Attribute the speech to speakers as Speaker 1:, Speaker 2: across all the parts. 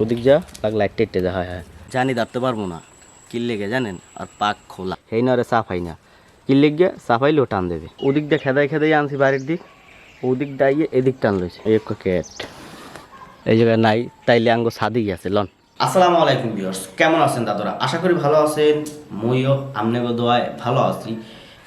Speaker 1: ওদিক যা লাগলে একটা ইটে যা হয় হ্যাঁ। জানি দাঁড়তে পারব না। কিল্লে গে জানেন? আর পাক খোলা। সেই না রে সাফাই না। কিল্লে গিয়ে সাফাইলেও টান দেবে। ওদিক দিয়ে খেদাই খেদাই আনছি বাড়ির দিক। ওদিক দাইয়ে এদিক টান লইছে। এই একটা ক্যাট এই জায়গায় নাই তাইলে আঙ্গ সাদি গেছে লন। আসসালামু আলাইকুম ভিউয়ার্স কেমন আছেন দাদুরা? আশা করি ভালো আছেন। মইও আমনেগো দোয়ায় ভালো আছি।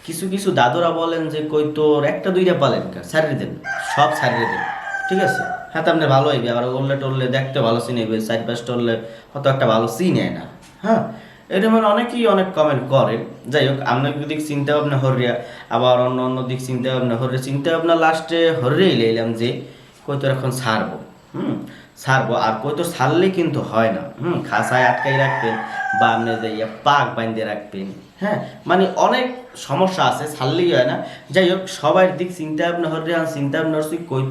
Speaker 1: কিছু কিছু দাদুরা বলেন যে কই তোর একটা দুইটা পালেন সারিয়ে দেন। সব সারিয়ে দেন। ঠিক আছে? হ্যাঁ আপনি ভালো হইবে। আবার উল্লে টললে দেখতে ভালো চিনেবে সাইড পাঁচ টললে হয়তো একটা ভালো চিনে না। হ্যাঁ? এটা মানে অনেকেই অনেক কমেন্ট করে। যাই হোক, আপনার দিক চিন্তা ভাবনা হরিয়া, আবার অন্য অন্য দিক চিন্তা ভাবনা হরিয়া। চিন্তা ভাবনা লাস্টে হরিয়েই লাইলাম যে, কই তোর এখন ছাড়বো? হুম? ছাড়বো। আর কই তো ছাড়লে কিন্তু হয় না। হুম? খাসায় আটকাই রাখবেন, বা আপনি যে ইয়ে পাক বাঁধতে রাখবেন। হ্যাঁ? মানে অনেক সমস্যা আছে, ছাড়লেই হয় না। যাই হোক, সবার দিক চিন্তা ভাবনা হরিয়া চিন্তা ভাবনা হচ্ছে কই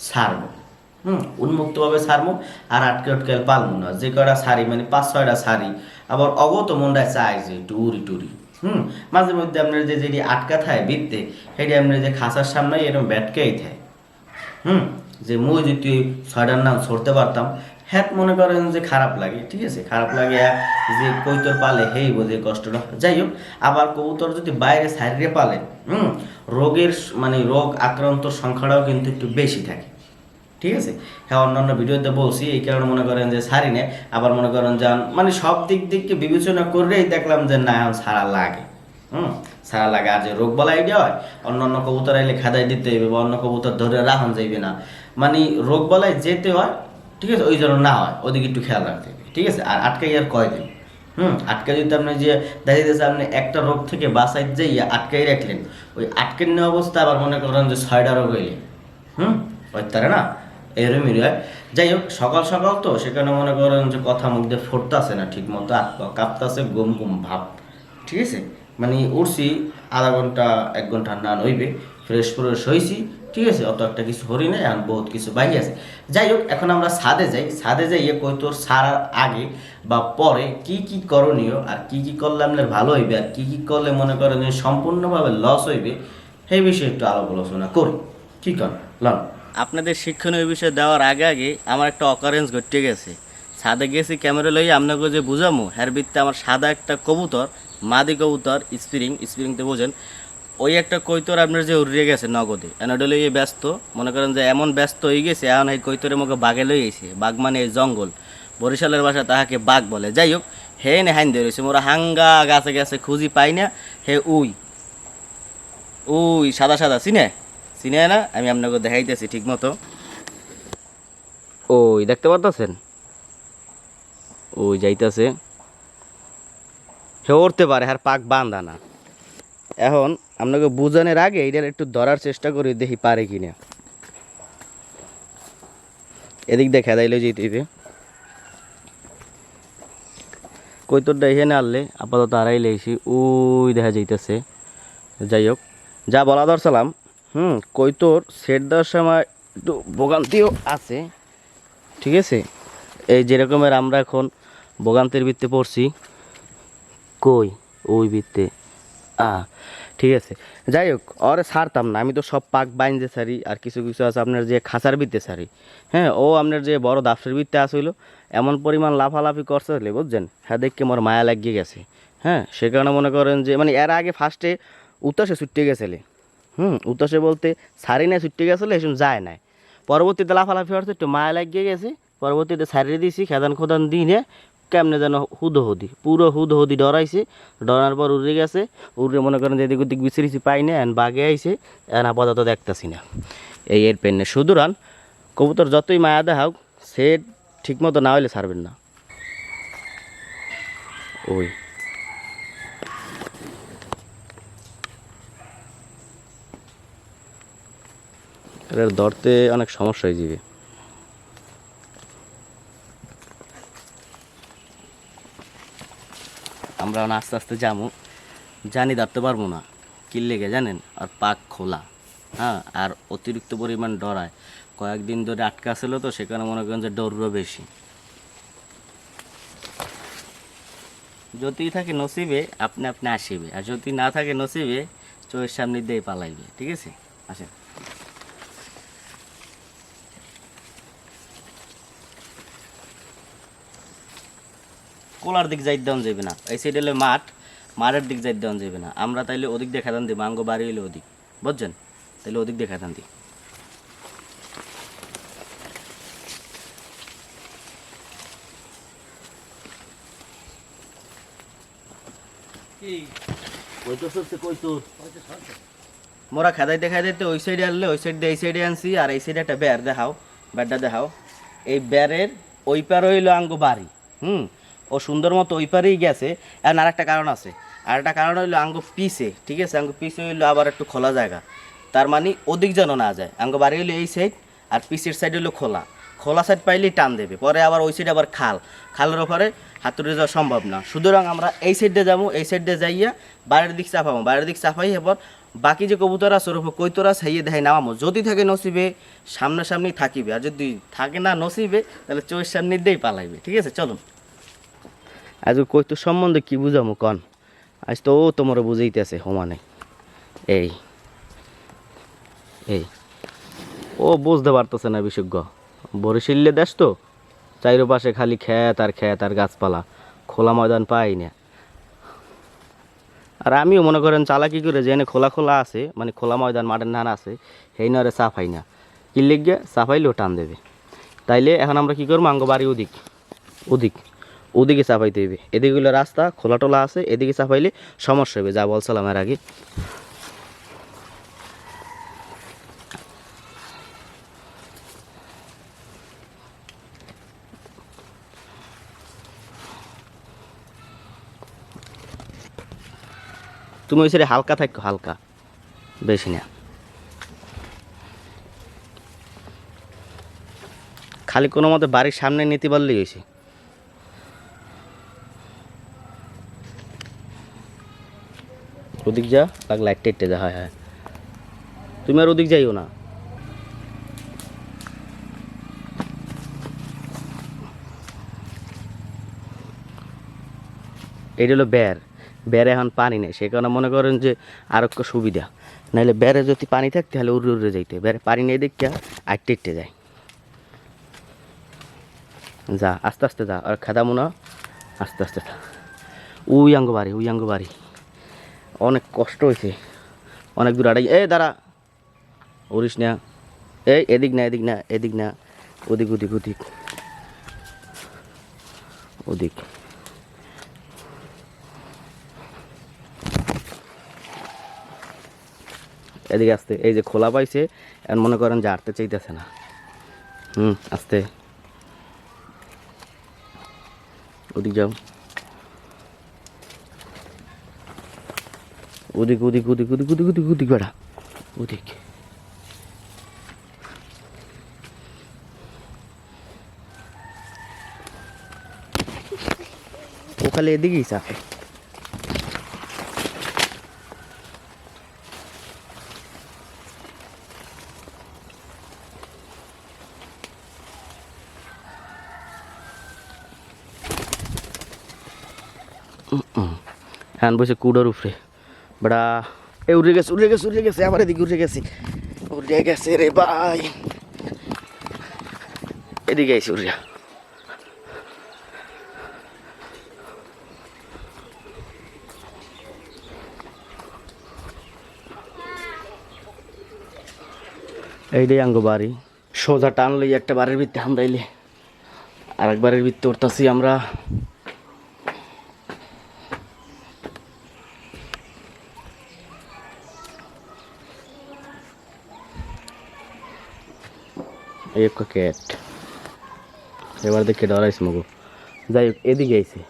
Speaker 1: ছাড়বো হুম, উন্মুক্তভাবে ছাড়বো আর আটকে আটকে পালবো না। যে কটা শাড়ি মানে পাঁচ ছয়টা শাড়ি আবার অগত মনটায় চাই যে উড়ি টুরি হুম, মাঝে মধ্যে আপনার যে যেটি আটকা থাকে বৃত্তে সেটি আপনার যে খাসার সামনে এরকম ব্যাটকেই থাকে। হুম, যে মুই যদি ছয়টার নাম ছড়তে পারতাম হ্যাঁ মনে করেন যে খারাপ লাগে, ঠিক আছে? খারাপ লাগে যে কৈতর পালে হেই বোঝে কষ্টটা। যাই হোক, আবার কবুতর যদি বাইরে সাইডে পালে, হুম, রোগের মানে রোগ আক্রান্ত সংখ্যাটাও কিন্তু একটু বেশি থাকে। ঠিক আছে? হ্যাঁ অন্যান্য ভিডিওতে বলছি, এই কারণে মনে করেন যে সারি নে আবার মনে করেন যান মানে সব দিক দিককে বিবেচনা করেই দেখলাম যে না সারা লাগে। হুম? সারা লাগে। আর যে রোগ বলা আইডিয়া হয় অন্য অন্য কবুতর আইলে খাদাই দিতে হইবে বা অন্য কবুতর ধরে রাখন যাইবে না। মানে রোগ বলায় যেতে হয়, ঠিক আছে, ওই জন্য না হয়। ওদিকে একটু খেয়াল রাখতে হবে, ঠিক আছে? আর আটকাই আর কয় দিন হুম? আটকে যদি আপনি যে দেখা যাচ্ছে আপনি একটা রোগ থেকে বাসায় যাইয়া আটকাই রাখলেন, ওই আটকে নেওয়া অবস্থা আবার মনে করেন যে ছয়টা রোগ হইলে। হুম? ওই তারা না? এরমই হয় যাই হোক, সকাল সকাল তো সেখানে মনে করেন যে কথা মুখ দিয়ে ফুটতেছে না ঠিক মতো কাঁপতাছে গুম গুম ভাব। ঠিক আছে? মানে উঠছি, আধা ঘণ্টা, এক ঘণ্টা না নইবে ফ্রেশ ফ্রেশ হয়েছি ঠিক আছে? অত একটা কিছু হরি নাই এখন বহুত কিছু বাকি আছে। যাই হোক, এখন আমরা ছাদে যাই। ছাদে যাইয়ে কই তোর সারার আগে বা পরে কি কি করণীয়, আর কি কি করলে আপনার ভালো হইবে, আর কি কি করলে মনে করেন সম্পূর্ণভাবে লস হইবে, সেই বিষয়ে একটু আলাপ আলোচনা করি। ঠিক কর? লন। আপনাদের শিক্ষণীয় বিষয় দেওয়ার আগে আগে আমার একটা অকারেন্স ঘটে গেছে। ছাদে গেছি ক্যামেরা লই আপনাকে যে বুঝামো হ্যার বৃত্তে আমার সাদা একটা কবুতর, মাদি কবুতর স্প্রিং স্প্রিংতে বোঝেন, ওই একটা কৈতর আপনার যে উড়িয়ে গেছে নগদে। এনাডে লইয়ে ব্যস্ত, মনে করেন যে এমন ব্যস্ত হয়ে গেছে, এখন এই কৈতরে মুখে বাঘে লই গেছে বাঘ মানে এই জঙ্গল। বরিশালের ভাষা তাহাকে বাঘ বলে। যাই হোক, হে নে হাইন দিয়ে রয়েছে মোরা হাঙ্গা গাছে গেছে খুঁজি পাই না, হে উই উই, সাদা সাদা, চিনে? চিনে না আমি আপনাকে দেখাইতেছি ঠিক মতো। ওই, দেখতে পারতেছেন? ওই যাইতেছে। সে উঠতে পারে, আর পাক বান্ধা না। এখন আপনাকে বুঝানোর আগে এটার একটু ধরার চেষ্টা করি, দেখি পারে কিনা। এদিক দিয়ে খেদাইলে যেতে কৈতরটা এখানে আনলে আপাতত আড়াই লেগেছি ওই দেখা যাইতেছে। যাই হোক, যা বলা দরছিলাম হুম কৈতর সেট দেওয়ার সময় একটু ভোগান্তিও আছে। ঠিক আছে? এই যেরকমের আমরা এখন ভোগান্তির বৃত্তে পড়ছি। কই? ওই বৃত্তে আ, ঠিক আছে। যাই হোক, ওরে সারতাম না। আমি তো সব পাক বাইন্দে সারি আর কিছু কিছু আছে আপনার যে খাঁচার বৃত্তে সারি হ্যাঁ ও আপনার যে বড় দাফের বৃত্তে আসইল এমন পরিমাণ লাফালাফি করছে বুঝছেন? হ্যাঁ দেখকে মোর মায়া লাগিয়ে গেছে। হ্যাঁ সে কারণে মনে করেন যে মানে এর আগে ফার্স্টে উত্তাসে ছুটে গেছিলে হুম উত্তাসে বলতে সারি নাই ছুটে গেছিল এসব যায় নাই। পরবর্তীতে লাফালাফি হচ্ছে একটু মায়া লাগিয়ে গেছে। পরবর্তীতে সারিয়ে দিয়েছি খেদান খোদান দিনে কেমনে যেন হুদ হদি, পুরো হুদ হদি ডরাইছে। ডরার পর উড়ে গেছে, উড়ে মনে করেন যে এদিক ওদিক বিছিরিছি পাই না এন বাগে আইছে, এন আপাতত দেখতেছি না। এই এর পেনে সুতরাং কবুতর যতই মায়া দেখাও, সে ঠিক মতো না হইলে ছাড়বেন না। ওই। এটার ধরতে অনেক সমস্যা হয়ে যাবে। আমরা আস্তে আস্তে যাব। জানি ধরতে পারব না। কি লেগে জানেন? আর পাক খোলা। হ্যাঁ আর অতিরিক্ত পরিমাণ ডরায়। কয়েকদিন ধরে আটকা ছিল তো, সেখানে মনে করেন যে ডরও বেশি। যদি থাকে নসিবে, আপনি আপনি আসিবে। আর যদি না থাকে নসিবে, চোখের সামনে দিয়ে পালাইবে। ঠিক আছে? আসেন। কোলার দিক যাই দেওয়া যাবে না। এই সাইড হলে মাঠ মাঠের দিক যাই দেওয়া যাবে না। আমরা তাইলে ওদিক দিয়ে খেতান দিই মাঙ্গো বাড়ি হইলে ওদিক। বুঝছেন? তাইলে ওদিক দিয়ে খেতান দিই মোরা খাদাই খেদাইতে খেদাইতে ওই সাইডে আনলে ওই সাইড দিয়ে এই সাইডে আনছি আর এই সাইডে একটা বেড় দেখাও বেরটা দেখাও। এই বেড়ের ওই পার হইল আঙ্গো বাড়ি হুম? ও সুন্দর মতো ওই পারেই গেছে। আর আর একটা কারণ আছে। আর একটা কারণ হইল আঙ্গো পিছে, ঠিক আছে? আঙ্গো পিসে হইল আবার একটু খোলা জায়গা। তার মানে ওদিক যেন না যায়। আঙ্গো বাড়ি হইল এই সাইড আর পিসের সাইড হইল খোলা। খোলা সাইড পাইলেই টান দেবে। পরে আবার ওই সাইডে আবার খাল। খালের ওপরে হাতুড়ে যাওয়া সম্ভব না। সুতরাং আমরা এই সাইডে যাব, এই সাইডে যাইয়া বাইরের দিক চাপাবো। বাইরের দিক চাপাই এবার বাকি যে কবুতর আছে, ওর কৈতর আছে দেখাই নামামো যদি থাকে নসিবে, সামনাসামনি থাকিবে। আর যদি থাকে না নসিবে, তাহলে চোখের সামনে দিয়েই পালাইবে। ঠিক আছে? চলুন। আজ কই তো সম্বন্ধে কি বুঝামো কন? আজ তো ও তোমার বুঝাইতেছে সমানে এই এই। ও বুঝতে পারতেছে না বিশেষজ্ঞ। বরিশিল্লে দেশ তো। চাইরো পাশে খালি ক্ষেত আর ক্ষেত আর গাছপালা। খোলা ময়দান পাই না। আর আমিও মনে করেন চালাকি করে যেখানে খোলা খোলা আছে মানে খোলা ময়দান, মাঠের ধান আছে, সেই নরে সাফাই না। কিনলে গিয়ে সাফাইলেও টান দেবে। তাইলে এখন আমরা কি করব? আঙ্গ বাড়ি ওদিক ওদিক। ওদিকে চাপাইতে হবে এদিকে হলো রাস্তা খোলা টোলা আছে, এদিকে চাপাইলে সমস্যা হবে যা বলছিলাম এর আগে। তুমি ওই সাইডে হালকা থাকো, হালকা। বেশি না। খালি কোনো মতে বাড়ির সামনে নিতে পারলেই হয়েছে ওদিক যা লাগলে একটা একটা যা হয় হ্যাঁ। তুমি আর ওদিক যাইও না। এটা হলো বের বেড়ে এখন পানি নেই, সে কারণে মনে করেন যে আর একটু সুবিধা। নাহলে বেড়ে যদি পানি থাকতে তাহলে উড়ে উড়ে যাইতে বেড়ে পানি নেই দেখতে আটটে ইটে যায়। যা, আস্তে আস্তে যা, আর খাদা মনে আস্তে আস্তে যা। উই আঙ্গ বাড়ি উই আঙ্গ বাড়ি অনেক কষ্ট হয়েছে। অনেক দূর আড়াই এ দাঁড়া। উড়িস না। এই এদিক না এদিক না এদিক না। ওদিক ওদিক ওদিক। ওদিক। এদিকে আসতে, এই যে খোলা পাইছে, এখন মনে করেন যে আটতে চাইতেছে না। হুম, আসতে। ওদিক যাও। ওদিক ওদিক ওদিক ওদিক ওদিক ওদিক ওদিক, বেড়া। ওদিক। ও খালি এদিকেই চাপে হ্যান বসে কুডোর উপরে। বড়া এ উড়ে গেছে উড়ে গেছে উড়ে গেছে, আমার এদিকে উড়ে গেছে। উড়ে গেছে রে ভাই। এদিকে আইসি উড়িয়া। এইটাই আঙ্গ বাড়ি। সোজা টানলেই একটা বাড়ির ভিত্তি হামদাইলে আর এক বাড়ির ভিত্তি উঠতেছি আমরা। এই ক্যাট এবার দেখে ডরাইস মগো। যাই হোক, এদিকে আইছে।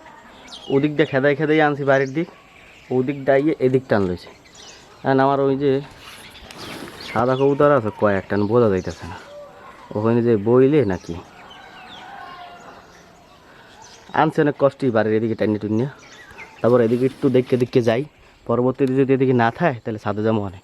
Speaker 1: ওদিক দিয়ে খেদাই খেদাই আনছি বাড়ির দিক। ওদিক ডাইয়ে এদিক টান লইছে। আর আমার ওই যে সাদা কবুতর আছে, কয়েকটা বোঝা যাইতেছে না। ওখানে যে বইলে নাকি? আনছে অনেক কষ্টই বাড়ির এদিকে টাইনে টুনিয়া তারপর এদিকে একটু দেখতে দেখতে যাই। পরবর্তীতে যদি এদিকে না থাকে তাহলে সাদা জামা অনেক।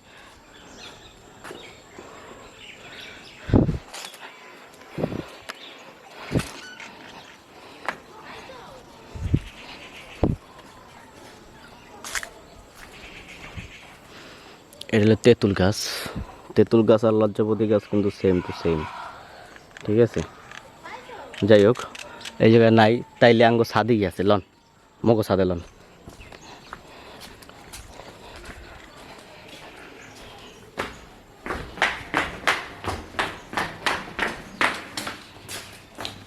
Speaker 1: এটা হলো তেঁতুল গাছ। তেঁতুল গাছ আর লজ্জাপতি গাছ কিন্তু সেম টু সেম ঠিক আছে? যাই হোক। এই জায়গায় নাই তাইলে আঙ্গ সাদি গেছে লন। মগো সাদে লন।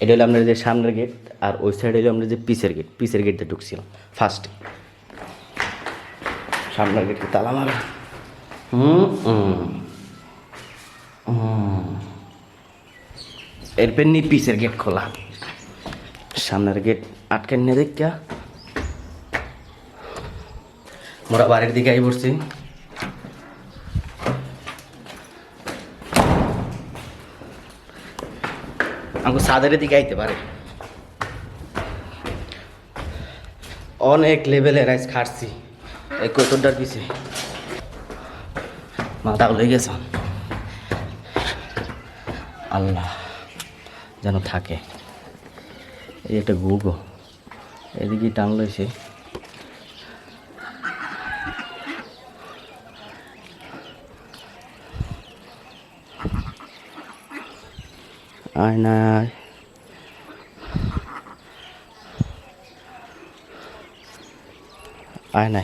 Speaker 1: এটা হলো আপনার যে সামনের গেট আর ওই সাইডে হলো আমরা যে পিসের গেট পিসের গেটটা ঢুকছিলাম ফার্স্টে সামনের গেটকে তালা মারা। এরপর নি, পিসের গেট খোলা। সামনের গেট আটকে নিয়ে দেখা মোরা বাড়ির দিকে আই পড়ছি আমাকে সাদের দিকে আইতে পারে। অনেক লেভেলের রাইস খাটছি। এই কতটার পিছে? মাথা হয়ে গেছে। আল্লাহ যেন থাকে। এই একটা গুগো। এদিকে টানলো এসে আয় না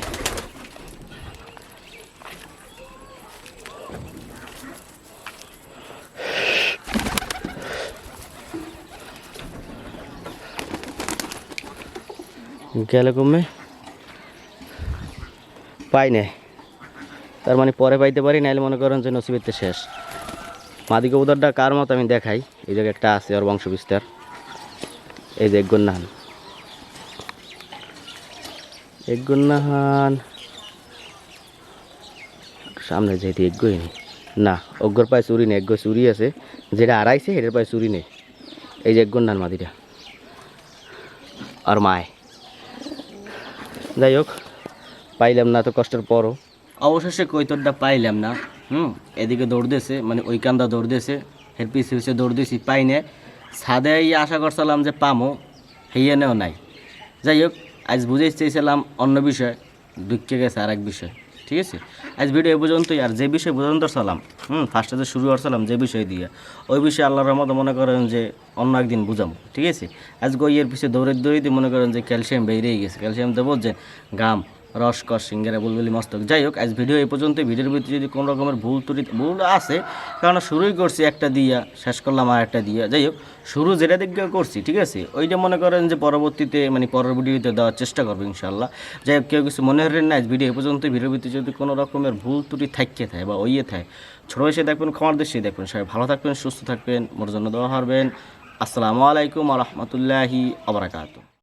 Speaker 1: গেল কমে? পাই নাই। তার মানে পরে পাইতে পারি, নাইলে মনে করেন যে নসিবেতে শেষ। মাদি কবুতরটা কার মতো আমি দেখাই। এই জায়গায় একটা আছে, ওর বংশ বিস্তার এই যে একগুন্নাহান একগুন্নাহান সামনে যেহেতু এগ্গই নেই না অগ্গর পায়ে চুরি নেই এগ্গো চুরি আছে। যেটা আড়াইছে এটার পায়ে চুরি নেই। এই যে একগুন্নান মাদিটা। আর মায়। যাই হোক, পাইলাম না তো কষ্টের পরও। অবশেষে কৈতরটা পাইলাম না, হুম? এদিকে দৌড় দিয়েছে মানে ওই কান্দা দৌড় দিয়েছে, হের পিছিয়ে পিছিয়ে দৌড় দিয়েছি, পাই না এই আশা করছিলাম যে পামো হেয়েনেও নাই। যাই হোক, আজ বুঝে চেয়েছিলাম অন্য বিষয়, দুঃখে গেছে আর এক বিষয়। ঠিক আছে? আজ ভিডিও এ পর্যন্তই, আর যে বিষয় পর্যন্ত সালাম, হুম ফার্স্টে যে শুরু করছিলাম যে বিষয় দিয়ে, ওই বিষয়ে আল্লাহ রহমত মনে করেন যে অন্য একদিন বুঝাম ঠিক আছে? আজ গইয়ের পিছিয়ে দৌড়ে দৌড়িতে মনে করেন যে ক্যালসিয়াম বেরিয়ে গেছে, ক্যালসিয়াম দেবো যে গাম রসকস, সিঙ্গারা, বুলবুলি, মস্তক। যাই হোক, আজ ভিডিও এই পর্যন্ত ভিডিওর ভিতরে যদি কোনো রকমের ভুল ত্রুটি, ভুল আছে, কারণ শুরুই করছি একটা দিয়া, শেষ করলাম আর একটা দিয়া। যাই হোক, শুরু যেটা দিক করছি, ঠিক আছে? ওইটা মনে করেন যে পরবর্তীতে মানে পরের ভিডিওতে দেওয়ার চেষ্টা করব ইনশাল্লাহ যাই হোক, কেউ কিছু মনে হলেন না, আজ ভিডিও এই পর্যন্ত ভিডিওর ভিতরে যদি কোনো রকমের ভুল ত্রুটি থাকতে থাকে বা ওইয়ে থাকে, ছোটো এসে দেখবেন ক্ষমার দেশে দেখবেন। সবাই ভালো থাকবেন, সুস্থ থাকবেন, মোর জন্য দেওয়া হারবেন আসসালামু আলাইকুম রহমতুল্লাহি আবরাকাতু